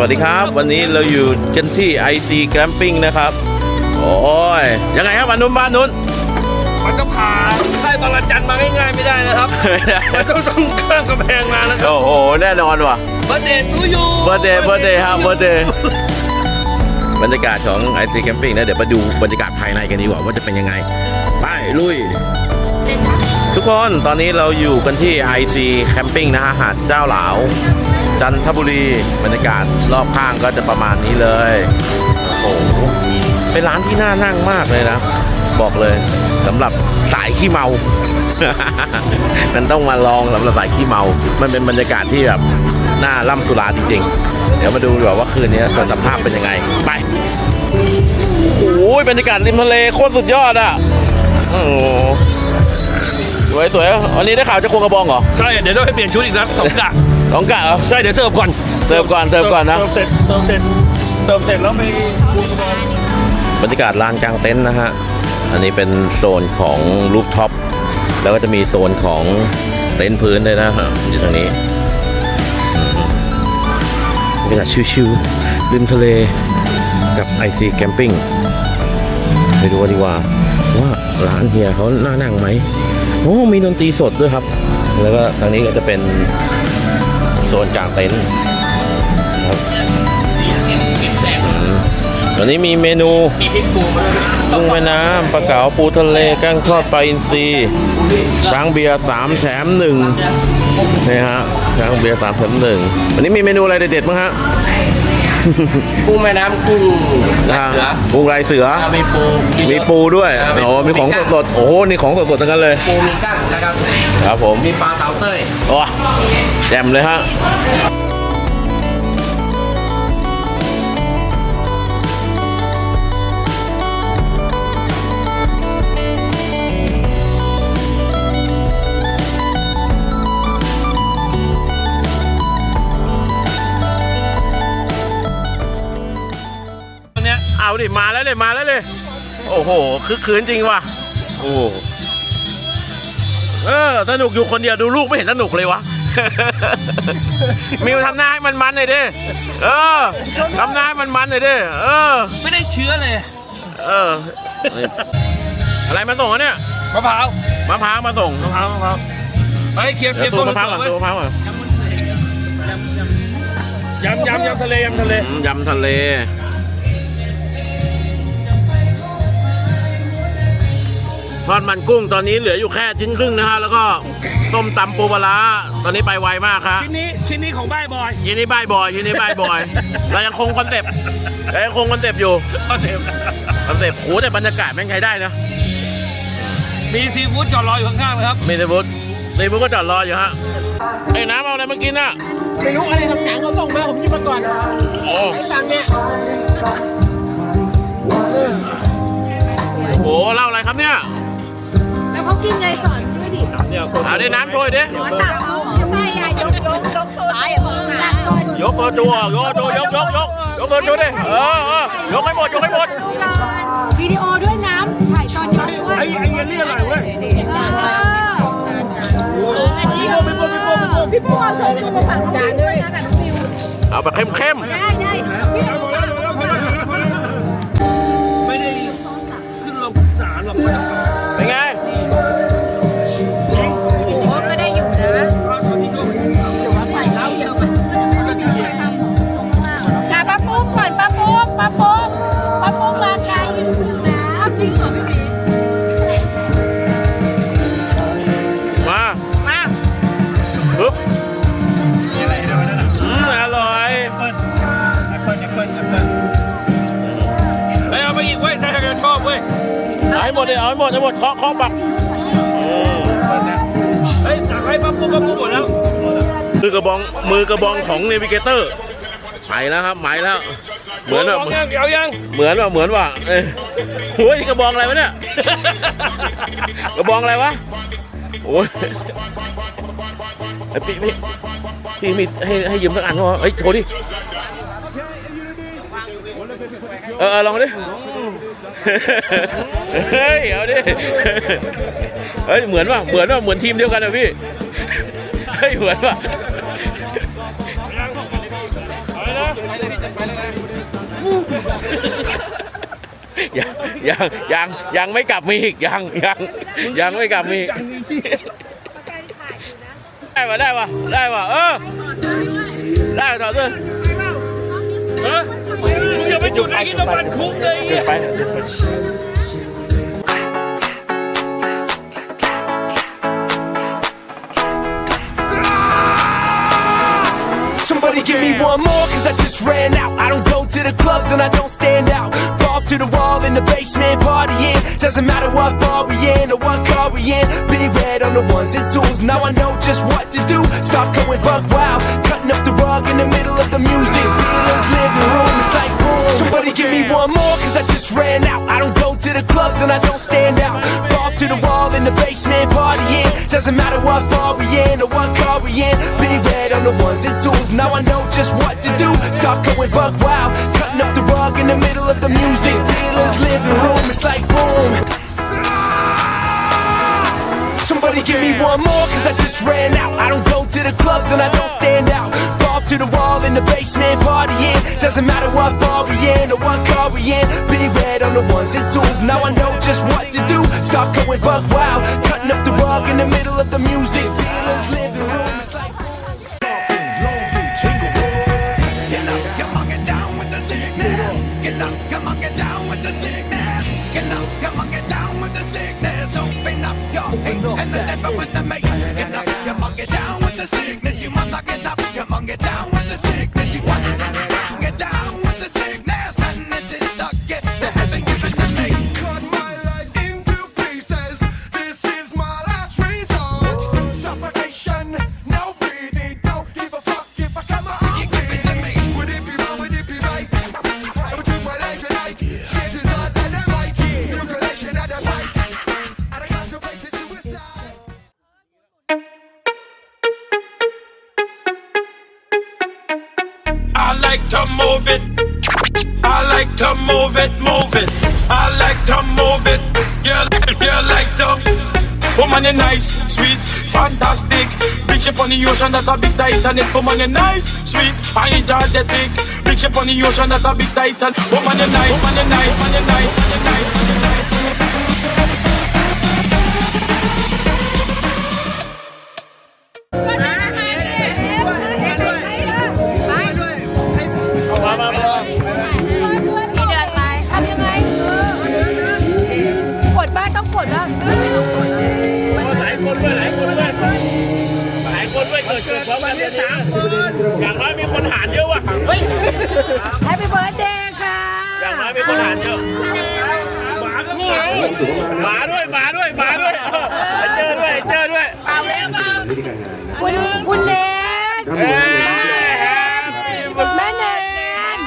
วัสดีครับ วันนี้เราอยู่กันที่ IC Camping นะครับ โอ้ย ยังไงครับบ้านนุ่นบ้านนุ่นมันก็ผ่านค่ายบางระจันมาง่ายๆไม่ได้นะครับมันต้องต้องข้ามกำแพงมานะครับโอ้โห แน่นอนว่ะเบอร์เดย์ทูยูเบอร์เดย์เบอร์เดย์ครับเบอร์เดย์บรรยากาศของ IC Camping นะเดี๋ยวมาดูบรรยากาศภายในกันดีกว่าว่าจะเป็นยังไง ไป ลุย ทุกคนตอนนี้เราอยู่กันที่ IC Camping นะฮะหาดเจ้าหลาว จันทบุรีบรรยากาศรอบข้างก็จะประมาณนี้เลยโอ้โหเป็นร้านที่น่านั่งมากเลยนะ บอกเลยสำหรับสายขี้เมา มันต้องมาลองสำหรับสายขี้เมา มันเป็นบรรยากาศที่แบบน่าล่ำสุราจริง ๆ เดี๋ยวมาดูดีกว่าว่าคืนนี้ส่วนสัมภาพเป็นยังไง ไปโอ้ยบรรยากาศริมทะเลโคตรสุดยอดอะโอ้สวยสวยวันนี้ได้ข่าวจะควงกระบองเหรอ ใช่ เดี๋ยวต้องให้เปลี่ยนชุดอีกนะสองกะ สองกะเหรอใช่เดี๋ยวเสิร์ฟก่อนเสิร์ฟก่อนเสิร์ฟก่อนนะเสิร์ฟเสร็จเสิร์ฟเสร็จเสิร์ฟเสร็จแล้วไปคูกระบอกบรรยากาศลานกลางเต็นท์นะฮะอันนี้เป็นโซนของรูปท็อปแล้วก็จะมีโซนของเต็นท์พื้นด้วยนะฮะอยู่ตรงนี้อืมบรรยากาศชิวๆริมทะเลกับ IC Camping ไปดูกันดีกว่าว่าร้านเฮียเขาน่านั่งไหมโอ้มีดนตรีสดด้วยครับ แล้วก็ทางนี้ก็จะเป็น โซนกลางเต็นท์ครับอืมวันนี้มีเมนูมีพริกปูมาด้วยนะกุ้งแม่น้ำปลาเก๋าปูทะเลกั้งทอดปลาอินทรีช้างเบียร์สามแถมหนึ่งนี่ฮะช้างเบียร์สามแถมหนึ่งวันนี้มีเมนูอะไรเด็ดๆบ้างฮะกุ้งแม่น้ำกุ้งลายเสือกุ้งลายเสืออ่ามีปูมีปูด้วยเโอ้มีของกั้สดๆโอ้โหนี่ของสดๆทั้งนั้นเลยปูมีกั้ง นะครับครับผม มีปลาเต่าเต้ยโอ้แจ่มเลยฮะเอาดิมาแล้วเลยมาแล้วเลยโอ้โหคึกคืนจริงว่ะ โอ้ เออ สนุกอยู่คนเดียวดูลูกไม่เห็นสนุกเลยวะ มิวทำหน้าให้มันมันหน่อยดิ เออทำหน้าให้มันมันหน่อยดิ เออ ไม่ได้เชื้อเลยเออ อะไรมาส่งอะเนี่ย มะพร้าวมะพร้าวมาส่งมะพร้าวมะพร้าวไปเคลียร์เคลีเดี๋ยยวร์ตูต้นมะพร้าวก่อนไว้ตูมะพร้าวก่อนยำยำยำทะเลยำทะเลอืมยำทะเล ทอดมันกุ้งตอนนี้เหลืออยู่แค่ชิ้นครึ่งนะฮะแล้วก็ต้มตำปูปลาร้าตอนนี้ไปไวมากครับชิ้นนี้ชิ้นนี้ของบ้ายบอยยินดีบายบอยยินดีบายบอย เรายังคงคอนเซปต์เรายังคงคอนเซปต์อยู่เอาเต็มคอนเซปต์โหแต่บรรยากาศแม่งใช้ได้นะมีซีฟู้ดจอดรออยู่ข้างๆเลยครับมีเดบุตเดบุตก็จอดรออยู่ฮะไอ้น้ำเอาอะไรมากินน่ะไม่รู้อะไรต่างๆเขาส่งมาผมหยิบมาก่อนโอ้ไอ้สั่งเนี่ยโหเหล่าอะไรครับเนี่ยแล้วเขากิ นไงสอนช่วยดิเอาด้น้ำช่วยดิหมอตักเขาใช่ไงยกยกยกสายอะมึงตักก่อนยกตัว ยกตัวยกยกยกยกตัวจูดิเออเออยกให้หมดยกให้หมดวิดีโอด้วยน้ำถ่ายตอนยกด้วยไอ้ไอ้เงี้ยนี่อะไรเว้ยพี่ป้พี่โป้พี่โป้พี่โป้พี่โป้เอาส่มาฝากจานด้วยนะกับน้องฟิวเอาแบบเข้มได้ได้ เอาให้หมดเลยเอาให้หมดเอาให้หมดเคาะเคาะปักอืมเฮ้ยตักให้ปั๊บปุ๊บปั๊บปุ๊บหมดแล้วมือกระบองมือกระบองของเนวิเกเตอร์ไปแล้วครับหมายแล้ว เหมือนแบบายังเอายังเหมือนว่าเหมือนว่าเอ้ยโอ้ยกระบองอะไรวะเนี่ยกระบองอะไรวะโอ้ยไอ้พี่พี่พี่มีให้ให้ยืมสักอันเขาเฮ้ยโชว์ดิเออเออลองดิ เฮ้ย เอาดิ เฮ้ย เหมือนว่าเหมือนว่าเหมือนทีมเดียวกันนะพี่ เฮ้ย เหมือนว่าเอาเลยนะยังยังยังยังไม่กลับมีอีกยังยังยังไม่กลับมีอีกได้ปะได้ปะได้ปะเออได้ต่อด้วยฮะมึงอย่า ไปจุดไอ้ที่น้ำมันคุกเลยไอ้เหี้ย ไป Somebody give me one more, cause I just ran out. I don't go to the clubs and I don't stand out. To the wall in the basement, partying. Doesn't matter what bar we in or what car we in. Big red on the ones and twos. Now I know just what to do. Start going buck wild. Cutting up the rug in the middle of the music. Dealer's living room, it's like boom. Somebody give me one more, cause I just ran out. I don't go to the clubs and I don't stand out. To the wall in the basement, partying. Doesn't matter what bar we in or what car we in. Big red on the ones and twos. Now I know just what to do. Start going buck wild. Cutting up the rug in the middle of the music. Dealer's living room, it's like boom. Somebody give me one more, cause I just ran out. I don't go to the clubs and I don't stand out. To the wall in the basement, partying. Doesn't matter what bar we in or what car we in. Be red on the ones and twos. Now I know just what to do. Start going buck wild. Cutting up the rug in the middle of the music. Dealer's living room, it's like Get up, come on, to move it, move it. I like to move it. Girl, girl like to. Woman, you nice, sweet, fantastic. Big ship on the ocean that a big Titanic. Woman, you nice, sweet, and energetic. Big ship on the ocean that a big Titan. Woman, you nice, woman, you nice, woman, you nice, woman, you nice, woman, you nice, woman, you nice. คุณคุณแนนเอ้ยแฮปปี้แม่แนน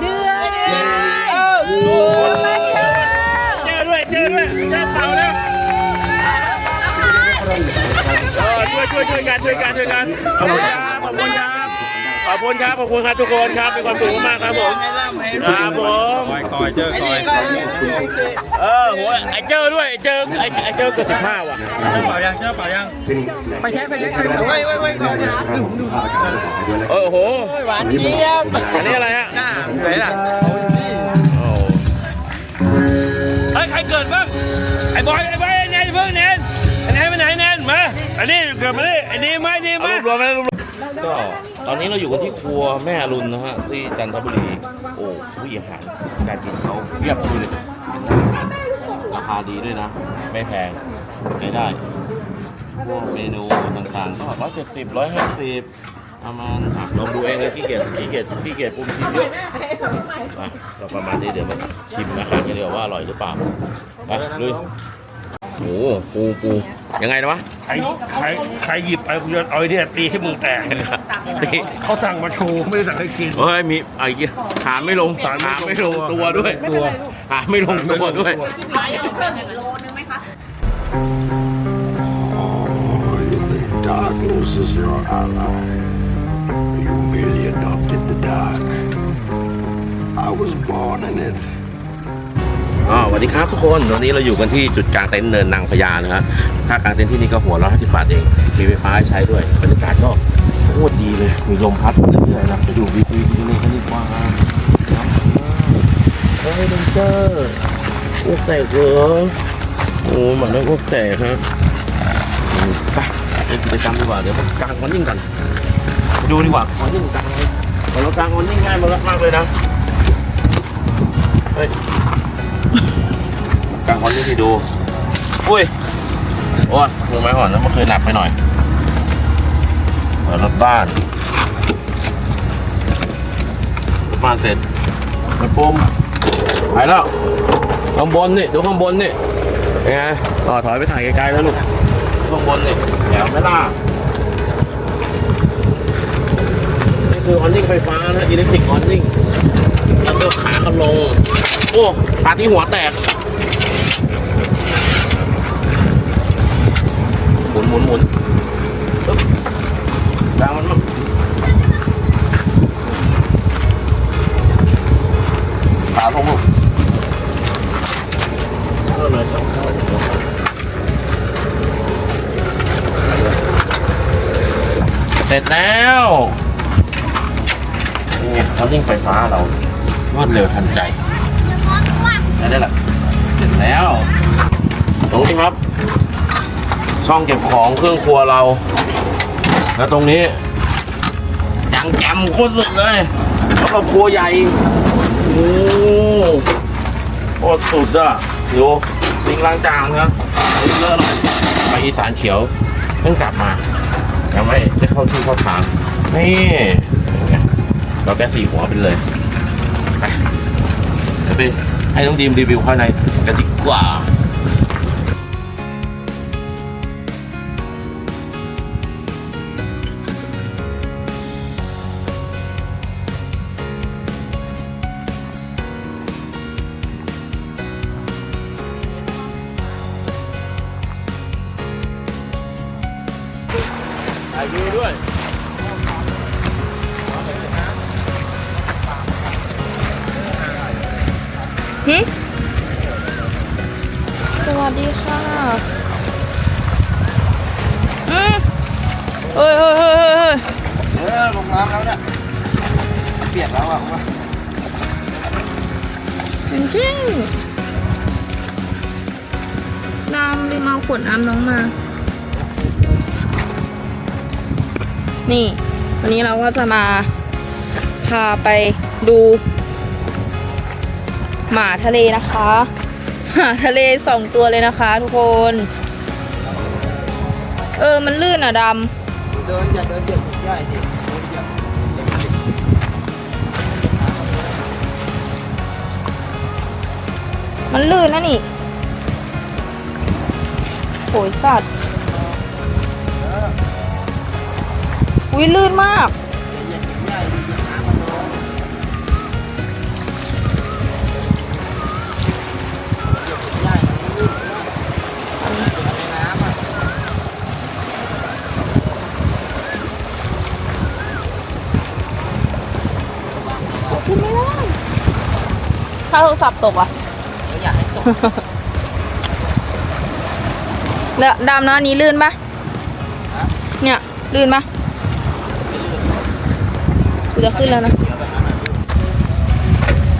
เดือนเจอด้วยเจอด้วยเจอเต่าแล้วเออช่วยช่วยช่วยกันช่วยกันช่วยกันขอบคุณครับขอบคุณครับ ขอบคุณครับ ขอบคุณครับทุกคนครับเป็นความสุขมากครับผม ครับผม คอยเจอคอยเออโหไอ้เจอด้วย ไอ้เจอ ไอ้ไอ้เจอเกิดสิบห้าว่ะเออโห หวานเจี๊ยบอันนี้อะไรฮะสวยล่ะโอ้เฮ้ยใครเกิดบ้างไอ้บอยไอ้บอยไอ้แนนเพิ่งแนนไอ้แนนไปไหนแนนมาอันนี้เกิดมาดิไอ้ดีไหมดีไหมเอารวมๆไหมรวมๆก็ ตอนนี้เราอยู่กันที่ครัวแม่อรุณนะฮะที่จันทบุรี โอ้ผู้อาหารการกินเขาเรียบดูเลยราคาดีด้วยนะ ไม่แพงใช้ได้พวกเมนูต่างๆก็ร้อยเจ็ดสิบร้อยห้าสิบประมาณอะลองดูเองเลยขี้เกียจขี้เกียจขี้เกียจปรุงทีเยอะอะก็ประมาณนี้เดี๋ยวมาชิมอาหารกันดีกว่าว่าอร่อยหรือเปล่าไปลุยโอ้โหปูปู ยังไงนะวะใครใครใครหยิบไปกูจะเอาไอ้เนี่ยตีให้มึงแตกตีเขาสั่งมาโชว์ไม่ได้สั่งให้กิน เฮ้ยมีไอ้เหี้ยหาไม่ลงหาไม่หาลงไม่ลงตัตัววด้วยตัวหาไม่ลงตัวด้วย The darkness is your ally. You merely adopted the dark. I was born in it. อ๋อสวัสดีครับทุกคนวันนี้เราอยู่กันที่จุดกลางเต็นท์เนินนางพญานะฮะค่ากลางเต็นท์ที่นี่ก็หัวละห้าสิบบาทเองมีไฟฟ้าให้ใช้ด้วยบรรยากาศก็โคตรดีเลย มีลมพัดเรื่อยๆนะไปดูวิววิวนี่กันดีกว่าเฮ้ยเดนเจอร์อ้วกแตกเหรอโอ้หมันได้อ้วกแตกฮะไปเล่นกิจกรรมดีกว่าเดี๋ยวไปกางออนนิ่งกันดูดีกว่าออนนิ่งกางเลยเรากางออนนิ่งง่ายมากเลยนะางออนนิ่งให้ดูอุ้ยโอ้ยมือไม้ห่อนนะเมื่อคืนหนักไปหน่อยเปิดรถบ้านรถบ้านเสร็จไปปุ่มไปแล้วข้างบนนี่ดูข้างบนนี่เป็นไงต่อถอยไปถ่ายไกลๆแล้วลูกข้างบนนี่แถวไม่ล่านี่คือออนนิ่งไฟฟ้านะอิเล็กทริกออนนิ่งแล้วเดินขากันลง โอ้ขาที่หัวแตก มุนหมุนหมุนปึ๊บกลางมันมั่งขาลงลูกเข้าเลยสองเข้าเสร็จแล้วนี่ไงเขายิ่งไฟฟ้าเรารวดเร็วทันใจได้แล้วล่ะเสร็จแล้วตรงนี้ครับ ช่องเก็บของเครื่องครัวเรา แล้วตรงนี้จังแจมโคตรสุดเลยแล้วก็ครัวใหญ่โอ้โคตรสุดอะดูลิงล้างจานนะเลอะหน่อยไปอีสานเขียวเพิ่งกลับมายังไม่ได้เข้าที่เข้าทางนี่เราแก้สี่หัวไปเลยไปไปให้น้องดีมรีวิวภายในกันดีกว่า ชิ่งน้ำลืมเอาขวดน้ำน้องมา นี่ วันนี้เราก็จะมา พาไปดู หมาทะเลนะคะ หมาทะเลสองตัวเลยนะคะ ทุกคน เออ มันลื่นอะดเดินอย่าเดินเหยียบใหญ่ดิ มันลื่นนะนี่โหยสัตว์อุ้ยลื่นมากขึ้นไม่ได้ถ้าโทรศัพท์ตกอะ แล้วดำนะอันนี้ลื่นปะเนี่ย ลื่นปะกูจะขึ้นแล้วนะ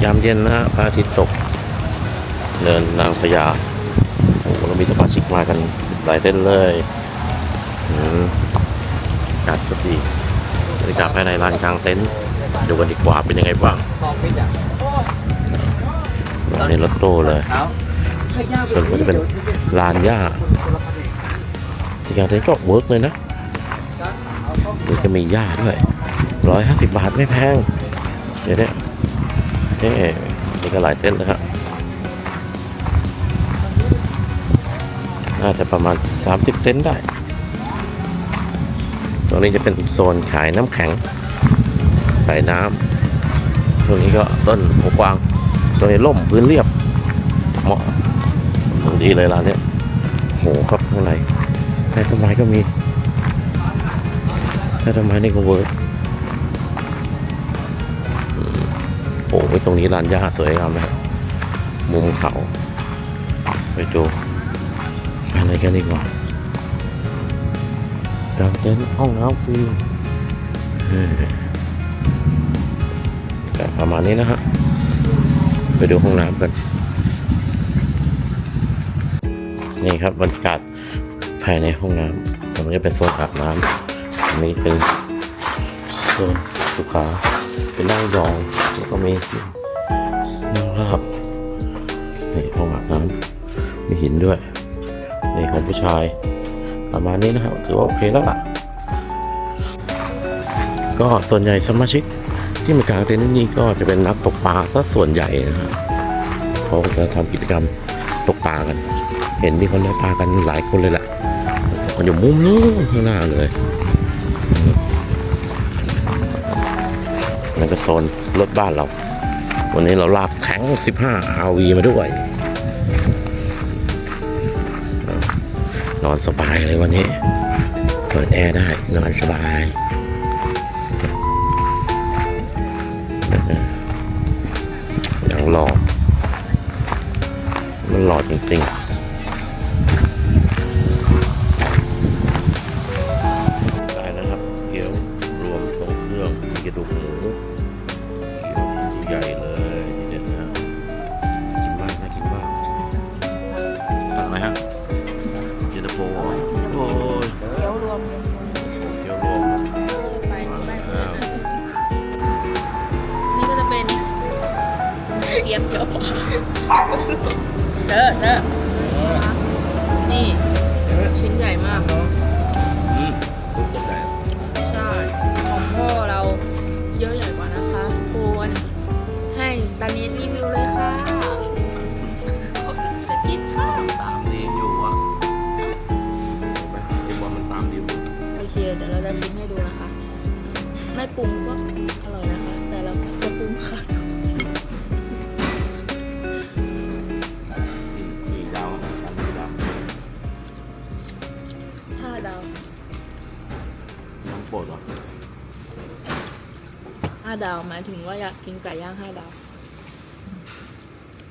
ยามเย็นนะฮะพระอาทิตย์ตก เนินนางพญาโอ้โหเรามีสมาชิกมากันหลายเต้นเลยอืมอากาศก็ดีบรรยากาศภายในลานกลางเต็นท์ดูกันดีกว่าเป็นยังไงบ้าง มองไม่อยาก เราในรถโต้เลยเท้าส่วนก็จะเป็นลานหญ้าที่กลางเต็นท์ก็เวิร์กเลยนะหรือจะมีหญ้าด้วยร้อยห้าสิบบาทไม่แพง เดี๋ยวเนี้นี่นี่ก็หลายเต็นท์นะครับน่าจะประมาณ 30เต็นท์ได้ ตรงนี้จะเป็นโซนขายน้ำแข็งขายน้ำตรงนี้ก็ต้นหัวกวาง ตรงนี้ร่มพื้นเรียบเหมาะตรงดีเลยร้านเนี้ยโหครับข้างในใต้ต้นไม้ก็มีใต้ต้นไม้นี่ก็เวิร์กโอ้ยตรงนี้ลานหญ้าสวยงามนะฮะมุมเขาไปดูอะไรกันดีกว่ากางเต็นท์ห้องน้ำฟรีประมาณนี้นะฮะ ไปดูห้องน้ำกัน นี่ครับบรรยากาศภายในห้องน้ำตรงนี้เป็นโซนอาบน้ำตรงนี้เป็นโซนสุขาเป็นนั่งยองแล้วก็มีนั่งราบนี่ห้องอาบน้ำมีหินด้วยนี่ของผู้ชายประมาณนี้นะครับถือว่าโอเคแล้วล่ะ ก็ส่วนใหญ่สมาชิก ที่มากางเต็นท์นี่ก็จะเป็นนักตกปลาซะส่วนใหญ่นะครับเขาจะทำกิจกรรมตกปลากัน เห็นมีคนได้ปลากันหลายคนเลยแหละมันอยู่มุมนู้นข้างหน้าเลยนั่นก็โซนรถบ้านเรา วันนี้เราลากแข็ง 15 RV มาด้วย นอนสบายเลยวันนี้ เปิดแอร์ได้นอนสบาย อย่างหล่อมันหล่อจริงๆ เด้อเด้อนี่ ชิ้นใหญ่มาก อืมทุกคนได้ใช่ ของพ่อเราเยอะใหญ่กว่านะคะควรให้ตานีรีวิวเลยค่ะจะกินข้าวตามดีมอยู่อะเห็นไหมไอ้บอลมันตามดีมอยู่โอเค เดี๋ยวเราจะชิมให้ดูนะคะ ไม่ปรุงก็อร่อยนะคะ แต่เราจะปรุงค่ะ ห้าดาวหมายถึงว่าอยากกินไก่ย่างห้าดาว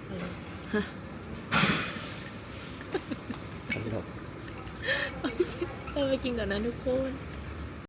เออฮะครับเราไปกินก่อนนะทุกคน